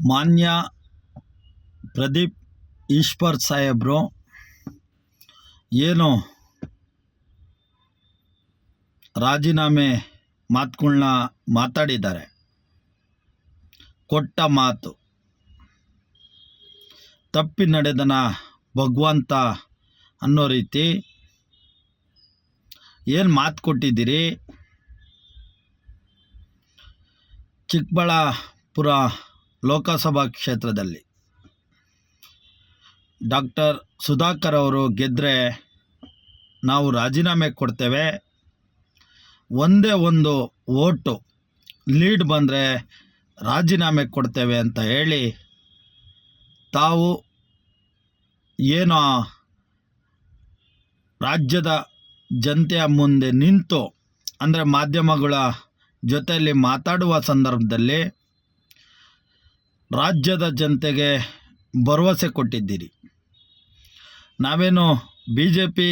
ಮಾನ್ಯ ಪ್ರದೀಪ್ ಈಶ್ವರ್ ಸಾಹೇಬ್ರು, ಏನು ರಾಜೀನಾಮೆ ಮಾತುಗಳನ್ನ ಮಾತಾಡಿದ್ದಾರೆ. ಕೊಟ್ಟ ಮಾತು. ತಪ್ಪಿ ನಡೆದನ ಭಗವಂತ ಅನ್ನೋ ರೀತಿ. ಏನು ಮಾತು ಕೊಟ್ಟಿದ್ದೀರಿ? ಚಿಕ್ಕಬಳ್ಳಾಪುರ ಲೋಕಸಭಾ ಕ್ಷೇತ್ರದಲ್ಲಿ. ಡಾಕ್ಟರ್ ಸುಧಾಕರ್ ಅವರು ಗೆದ್ದರೆ ನಾವು ರಾಜೀನಾಮೆ ಕೊಡ್ತೇವೆ. ಒಂದೇ ಒಂದು ಓಟು ಲೀಡ್ ಬಂದರೆ ರಾಜೀನಾಮೆ ಕೊಡ್ತೇವೆ ಅಂತ ಹೇಳಿ ತಾವು ಏನೋ ರಾಜ್ಯದ ಜನತೆಯ ಮುಂದೆ ನಿಂತು ಅಂದರೆ ಮಾಧ್ಯಮಗಳ ಜೊತೆಯಲ್ಲಿ ಮಾತಾಡುವ ಸಂದರ್ಭದಲ್ಲಿ ರಾಜ್ಯದ ಜನತೆಗೆ ಭರವಸೆ ಕೊಟ್ಟಿದ್ದೀರಿ. ನಾವೇನು ಬಿ ಜೆ ಪಿ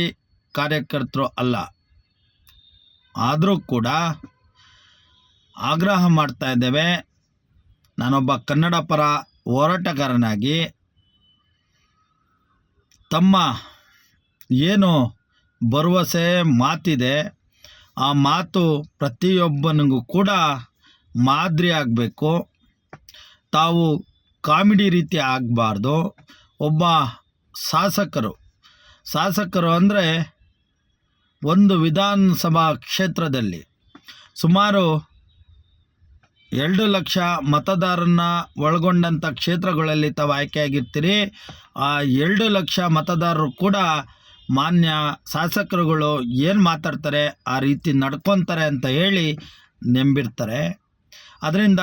ಕಾರ್ಯಕರ್ತರು ಅಲ್ಲ. ಆದರೂ ಕೂಡ ಆಗ್ರಹ ಮಾಡ್ತಾ ಇದ್ದೇವೆ. ನಾನೊಬ್ಬ ಕನ್ನಡ ಪರ ಹೋರಾಟಗಾರನಾಗಿ ತಮ್ಮ ಏನು ಭರವಸೆ ಮಾತಿದೆ, ಆ ಮಾತು ಪ್ರತಿಯೊಬ್ಬನಿಗೂ ಕೂಡ ಮಾದರಿ ಆಗಬೇಕು ತಾವು ಕಾಮಿಡಿ ರೀತಿ ಆಗಬಾರ್ದು. ಒಬ್ಬ ಶಾಸಕರು. ಶಾಸಕರು ಅಂದರೆ ಒಂದು ವಿಧಾನಸಭಾ ಕ್ಷೇತ್ರದಲ್ಲಿ ಸುಮಾರು ಎರಡು ಲಕ್ಷ ಮತದಾರನ್ನ ಒಳಗೊಂಡಂಥ ಕ್ಷೇತ್ರಗಳಲ್ಲಿ ತಾವು ಆಯ್ಕೆಯಾಗಿರ್ತೀರಿ. ಆ ಎರಡು ಲಕ್ಷ ಮತದಾರರು ಕೂಡ ಮಾನ್ಯ ಶಾಸಕರುಗಳು ಏನು ಮಾತಾಡ್ತಾರೆ ಆ ರೀತಿ ನಡ್ಕೊತಾರೆ ಅಂತ ಹೇಳಿ ನೆಂಬಿರ್ತಾರೆ. ಅದರಿಂದ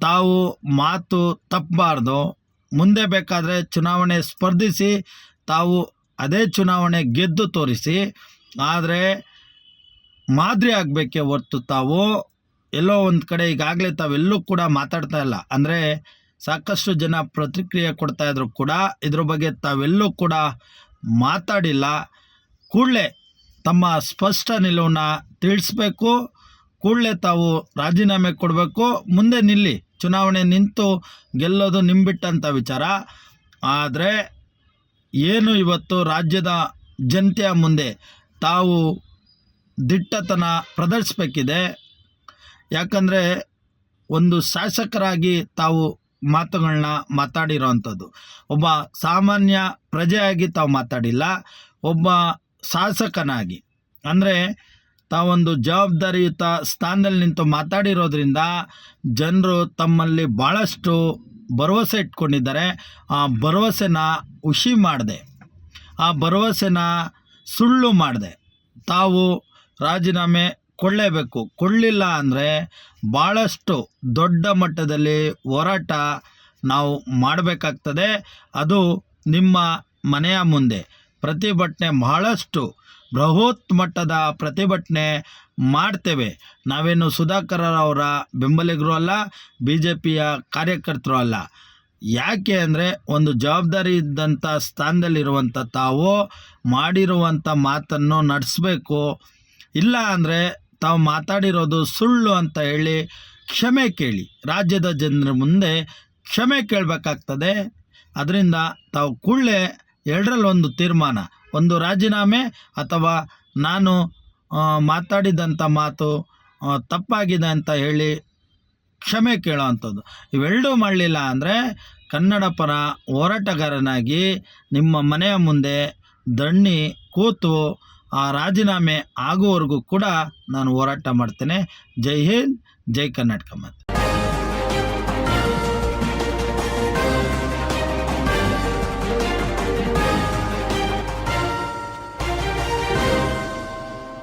ತಾವು ಮಾತು ತಪ್ಪಬಾರ್ದು. ಮುಂದೆ ಬೇಕಾದರೆ ಚುನಾವಣೆ ಸ್ಪರ್ಧಿಸಿ, ತಾವು ಅದೇ ಚುನಾವಣೆ ಗೆದ್ದು ತೋರಿಸಿ. ಆದರೆ ಮಾದರಿ ಆಗಬೇಕೆ ಹೊರ್ತು ತಾವು. ಎಲ್ಲೋ ಒಂದು ಕಡೆ ಈಗಾಗಲೇ ತಾವೆಲ್ಲೂ ಕೂಡ ಮಾತಾಡ್ತಾ ಇಲ್ಲ. ಅಂದರೆ ಸಾಕಷ್ಟು ಜನ ಪ್ರತಿಕ್ರಿಯೆ ಕೊಡ್ತಾ ಇದ್ರು ಕೂಡ. ಇದ್ರ ಬಗ್ಗೆ ತಾವೆಲ್ಲೂ ಕೂಡ ಮಾತಾಡಿಲ್ಲ. ಕೂಡಲೇ ತಮ್ಮ ಸ್ಪಷ್ಟ ನಿಲುವನ್ನು ತಿಳಿಸ್ಬೇಕು. ಕೂಡಲೇ ತಾವು ರಾಜೀನಾಮೆ ಕೊಡಬೇಕು. ಮುಂದೆ ನಿಲ್ಲಿ. ಚುನಾವಣೆ ನಿಂತು ಗೆಲ್ಲೋದು ನಿಂಬಿಟ್ಟಂಥ ವಿಚಾರ. ಆದರೆ ಏನು ಇವತ್ತು ರಾಜ್ಯದ ಜನತೆಯ ಮುಂದೆ ತಾವು ದಿಟ್ಟತನ ಪ್ರದರ್ಶಿಸಬೇಕಿದೆ. ಯಾಕಂದರೆ ಒಂದು ಶಾಸಕರಾಗಿ ತಾವು ಮಾತುಗಳನ್ನ ಮಾತಾಡಿರೋವಂಥದ್ದು ಒಬ್ಬ ಸಾಮಾನ್ಯ ಪ್ರಜೆಯಾಗಿ ತಾವು ಮಾತಾಡಿಲ್ಲ. ಒಬ್ಬ ಶಾಸಕನಾಗಿ. ಅಂದರೆ ತಾವೊಂದು ಜವಾಬ್ದಾರಿಯುತ ಸ್ಥಾನದಲ್ಲಿ ನಿಂತು ಮಾತಾಡಿರೋದ್ರಿಂದ ಜನರು ತಮ್ಮಲ್ಲಿ ಭಾಳಷ್ಟು ಭರವಸೆ ಇಟ್ಕೊಂಡಿದ್ದಾರೆ. ಆ ಭರವಸೆನ ಹುಷಿ ಮಾಡಿದೆ. ಆ ಭರವಸೆನ ಸುಳ್ಳು ಮಾಡಿದೆ. ತಾವು ರಾಜೀನಾಮೆ ಕೊಡಲೇಬೇಕು. ಕೊಡಲಿಲ್ಲ ಅಂದರೆ ಭಾಳಷ್ಟು ದೊಡ್ಡ ಮಟ್ಟದಲ್ಲಿ ಹೋರಾಟ ನಾವು ಮಾಡಬೇಕಾಗ್ತದೆ. ಅದು ನಿಮ್ಮ ಮನೆಯ ಮುಂದೆ. ಪ್ರತಿಭಟನೆ ಬಹಳಷ್ಟು ಬೃಹತ್ ಮಟ್ಟದ ಪ್ರತಿಭಟನೆ ಮಾಡ್ತೇವೆ. ನಾವೇನು ಸುಧಾಕರ್ ಅವರ ಬೆಂಬಲಿಗರು ಅಲ್ಲ ಬಿ ಜೆ ಪಿಯ ಕಾರ್ಯಕರ್ತರು ಅಲ್ಲ. ಯಾಕೆ ಅಂದರೆ ಒಂದು ಜವಾಬ್ದಾರಿ ಇದ್ದಂಥ ಸ್ಥಾನದಲ್ಲಿರುವಂಥ ತಾವು ಮಾಡಿರುವಂಥ ಮಾತನ್ನು ನಡೆಸಬೇಕು. ಇಲ್ಲ ಅಂದರೆ ತಾವು ಮಾತಾಡಿರೋದು ಸುಳ್ಳು ಅಂತ ಹೇಳಿ ಕ್ಷಮೆ ಕೇಳಿ. ರಾಜ್ಯದ ಜನರ ಮುಂದೆ ಕ್ಷಮೆ ಕೇಳಬೇಕಾಗ್ತದೆ. ಅದರಿಂದ ತಾವು ಕೂಡಲೇ ಎರಡರಲ್ಲಿ ಒಂದು ತೀರ್ಮಾನ. ಒಂದು ರಾಜೀನಾಮೆ ಅಥವಾ ನಾನು ಮಾತಾಡಿದಂಥ ಮಾತು ತಪ್ಪಾಗಿದೆ ಅಂತ ಹೇಳಿ ಕ್ಷಮೆ ಕೇಳೋವಂಥದ್ದು ಇವೆರಡೂ ಮಾಡಲಿಲ್ಲ ಅಂದರೆ ಕನ್ನಡ ಪರ ಹೋರಾಟಗಾರನಾಗಿ ನಿಮ್ಮ ಮನೆಯ ಮುಂದೆ ದಣ್ಣಿ ಕೂತು ಆ ರಾಜೀನಾಮೆ ಆಗುವವರೆಗೂ ಕೂಡ ನಾನು ಹೋರಾಟ ಮಾಡ್ತೇನೆ. ಜೈ ಹಿಂದ್, ಜೈ ಕರ್ನಾಟಕ ಮಾತೆ.